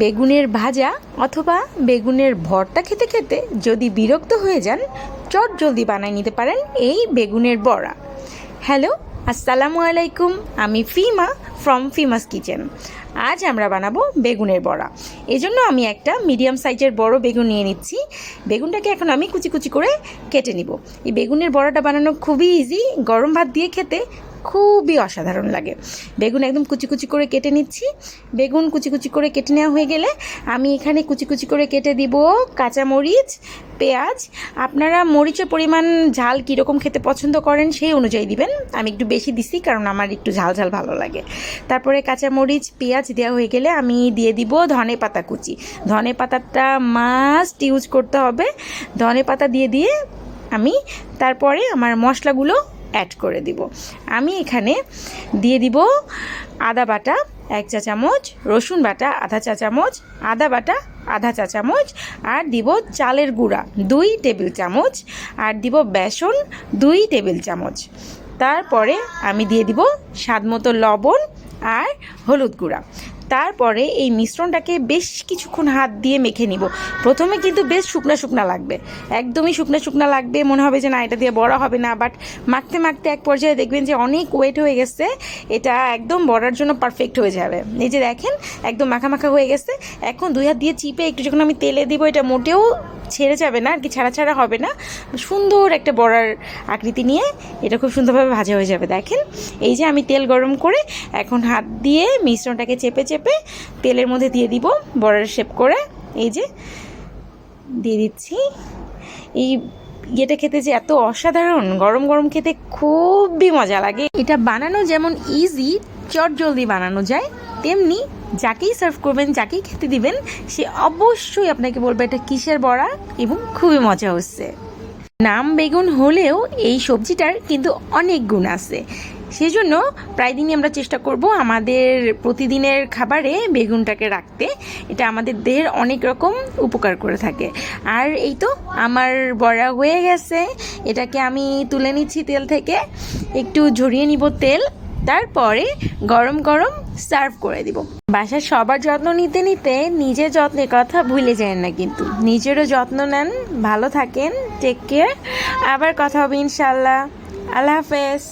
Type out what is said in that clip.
বেগুনের ভাজা অথবা বেগুনের ভর্তা খেতে খেতে যদি বিরক্ত হয়ে যান, চট জলদি বানিয়ে নিতে পারেন এই বেগুনের বড়া। হ্যালো, আসসালামু আলাইকুম, আমি ফিমা ফ্রম ফিমাস কিচেন। আজ আমরা বানাবো বেগুনের বড়া। এজন্য আমি একটা মিডিয়াম সাইজের বড় বেগুন নিয়ে নিচ্ছি। বেগুনটাকে এখন আমি কুচি কুচি করে কেটে নিব। এই বেগুনের বড়াটা বানানো খুবই ইজি গরম ভাত দিয়ে খেতে খুবই অসাধারণ লাগে। বেগুন একদম কুচি কুচি করে কেটে নিচ্ছি। বেগুন কুচি কুচি করে কেটে নেওয়া হয়ে গেলে আমি এখানে কুচি কুচি করে কেটে দিব কাঁচামরিচ, পেঁয়াজ। আপনারা মরিচের পরিমাণ ঝাল কীরকম খেতে পছন্দ করেন সেই অনুযায়ী দিবেন। আমি একটু বেশি দিছি কারণ আমার একটু ঝাল ঝাল ভালো লাগে। তারপরে কাঁচামরিচ, পেঁয়াজ দেওয়া হয়ে গেলে আমি দিয়ে দিব ধনে পাতা কুচি। ধনে পাতাটা মাস্ট ইউজ করতে হবে। ধনে পাতা দিয়ে দিয়ে আমি তারপরে আমার মশলাগুলো অ্যাড করে দিব। আমি এখানে দিয়ে দিব আদা বাটা, এক চা চামচ, রসুন বাটা, আধা চা চামচ, আদা বাটা, আধা চা চামচ, আর দিব চালের গুঁড়া, দুই টেবিল চামচ, আর দিব বেসন, দুই টেবিল চামচ। তারপরে আমি দিয়ে দিব স্বাদ মতো লবণ আর হলুদ গুঁড়া। তারপরে এই মিশ্রণটাকে বেশ কিছুক্ষণ হাত দিয়ে মেখে নিব। প্রথমে কিন্তু বেশ শুকনা শুকনা লাগবে। একদমই শুকনা শুকনা লাগবে, মনে হবে যে না, এটা দিয়ে বড়া হবে না বাট মাখতে মাখতে এক পর্যায়ে দেখবেন যে অনেক ওয়েট হয়ে গেছে। এটা একদম বড়ার জন্য পারফেক্ট হয়ে যাবে। এই যে দেখেন, একদম মাখা মাখা হয়ে গেছে। এখন দুই হাত দিয়ে চিপে একটু যখন আমি তেলে দিব, এটা মোটেও ছেড়ে যাবে না, আর কি ছাড়া ছাড়া হবে না। সুন্দর একটা বড়ার আকৃতি নিয়ে এটা খুব সুন্দরভাবে ভাজা হয়ে যাবে। দেখেন, এই যে আমি তেল গরম করে এখন হাত দিয়ে মিশ্রণটাকে চেপে চেপে তেলের মধ্যে দিয়ে দিব বড়ার শেপ করে। এই যে, দিয়ে দিচ্ছি। এই ইয়েটা খেতে যে এত অসাধারণ, গরম গরম খেতে খুবই মজা লাগে। এটা বানানো যেমন ইজি চট জলদি বানানো যায়, তেমনি যাকেই সার্ভ করবেন, যাকেই খেতে দিবেন, সে অবশ্যই আপনাকে বলবে এটা কিসের বড়া এবং খুবই মজা হচ্ছে। নাম বেগুন হলেও এই সবজিটার কিন্তু অনেক গুণ আছে। সেজন্য প্রায় দিনই আমরা চেষ্টা করব আমাদের প্রতিদিনের খাবারে বেগুনটাকে রাখতে। এটা আমাদের দেহের অনেক রকম উপকার করে থাকে। আর এই তো আমার বড়া হয়ে গেছে। এটাকে আমি তুলে নিচ্ছি তেল থেকে। একটু ঝরিয়ে নিব তেল। তারপরে গরম গরম সার্ভ করে দিব। বাসার সবার যত্ন নিতে নিতে নিজের যত্নের কথা ভুলে যায় না কিন্তু। নিজেরও যত্ন নেন, ভালো থাকেন টেক কেয়ার আবার কথা হবে ইনশাল্লাহ আল্লাহ হাফেজ।